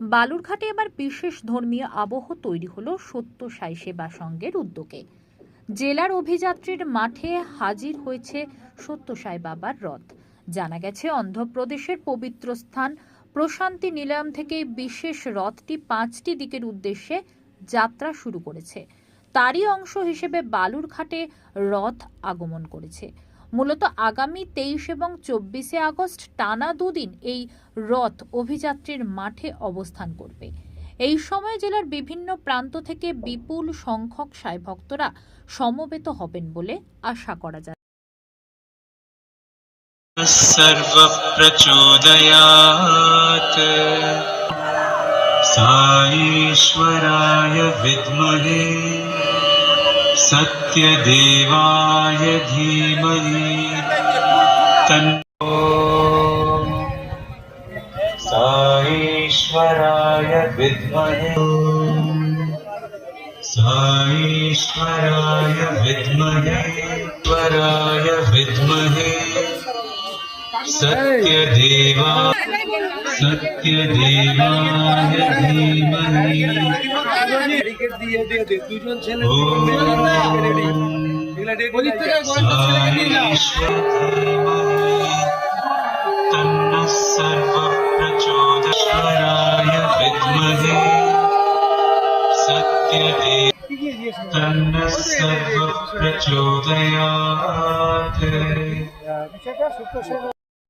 বালুরঘাটে এবার বিশেষ ধর্মীয় আবহ তৈরি হলো সত্য সাই সেবা সংঘের উদ্যোগে। জেলার অভিযাত্রীর মাঠে হাজির হয়েছে সত্য সাই বাবার রথ। জানা গেছে, অন্ধ্রপ্রদেশের পবিত্র স্থান প্রশান্তি নিলাম থেকে বিশেষ রথটি পাঁচটি দিকের উদ্দেশ্যে যাত্রা শুরু করেছে। তারই অংশ হিসেবে বালুরঘাটে রথ আগমন করেছে। মূলত আগামী তেইশ এবং চব্বিশে আগস্ট টানা দুদিন এই রথ অভিযাত্রীর মাঠে অবস্থান করবে এই সময় জেলার বিভিন্ন প্রান্ত থেকে বিপুল সংখ্যক সাই ভক্তরা সমবেত হবেন বলে আশা করা যায় सर्वप्रचोदयात् साईश्वराय विद्महे सत्यदेवाय धीमहि। तन्नो साईश्वराय विद्महे। साईश्वराय विद्महे स्वराय विद्महे। सत्यदेवा सत्यदेवाय धीमहि तन्नः सर्वप्रचोदश्वराय विद्महे सत्यदे तन्नः सर्वप्रचोदयात्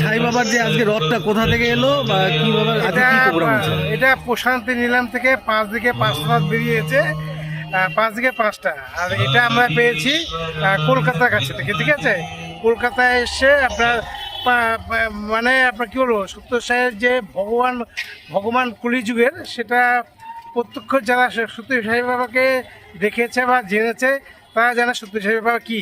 সাই বাবার যে আজকে রথটা কোথা থেকে এলো বা কীভাবে আজকে কি প্রোগ্রাম আছে এটা প্রশান্তি নিলাম থেকে পাঁচ দিকে বেরিয়েছে পাঁচ দিকে পাঁচটা। আর এটা আমরা পেয়েছি কলকাতার কাছে থেকে ঠিক আছে? কলকাতায় এসে আপনার মানে আপনার কি বলব সত্য সাহেব যে ভগবান ভগবান কলিযুগের সেটা প্রত্যক্ষ যারা সত্য সাহেব বাবাকে দেখেছে বা জেনেছে তারা জানে সত্য সাহেব বাবা কী।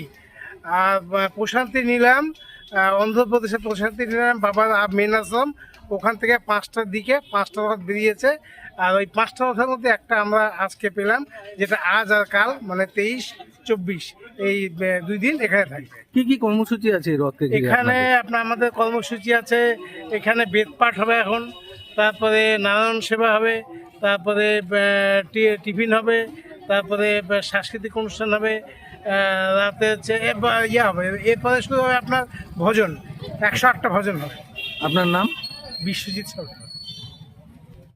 প্রশান্তি নিলাম আহ, অন্ধ্রপ্রদেশের প্রশান্তি নিলাম বাবার মেন আশ্রম ওখান থেকে পাঁচটার দিকে পাঁচটা রথ বেরিয়েছে। আর ওই পাঁচটা রথের মধ্যে একটা আমরা আজকে পেলাম যেটা আজ আর কাল মানে তেইশ চব্বিশ এই দুই দিন এখানে থাকবে। কি কি কর্মসূচি আছে এই রথকে এখানে আপনার আমাদের কর্মসূচি আছে এখানে বেদপাঠ হবে এখন তারপরে নারায়ণ সেবা হবে তারপরে টিফিন হবে তারপরে সাংস্কৃতিক অনুষ্ঠান হবে রাতে হচ্ছে ইয়া ইয়ে হবে এরপরে শুধু হবে আপনার ভজন একশো আটটা ভজন হবে। আপনার নাম? বিশ্বজিৎ সরকার।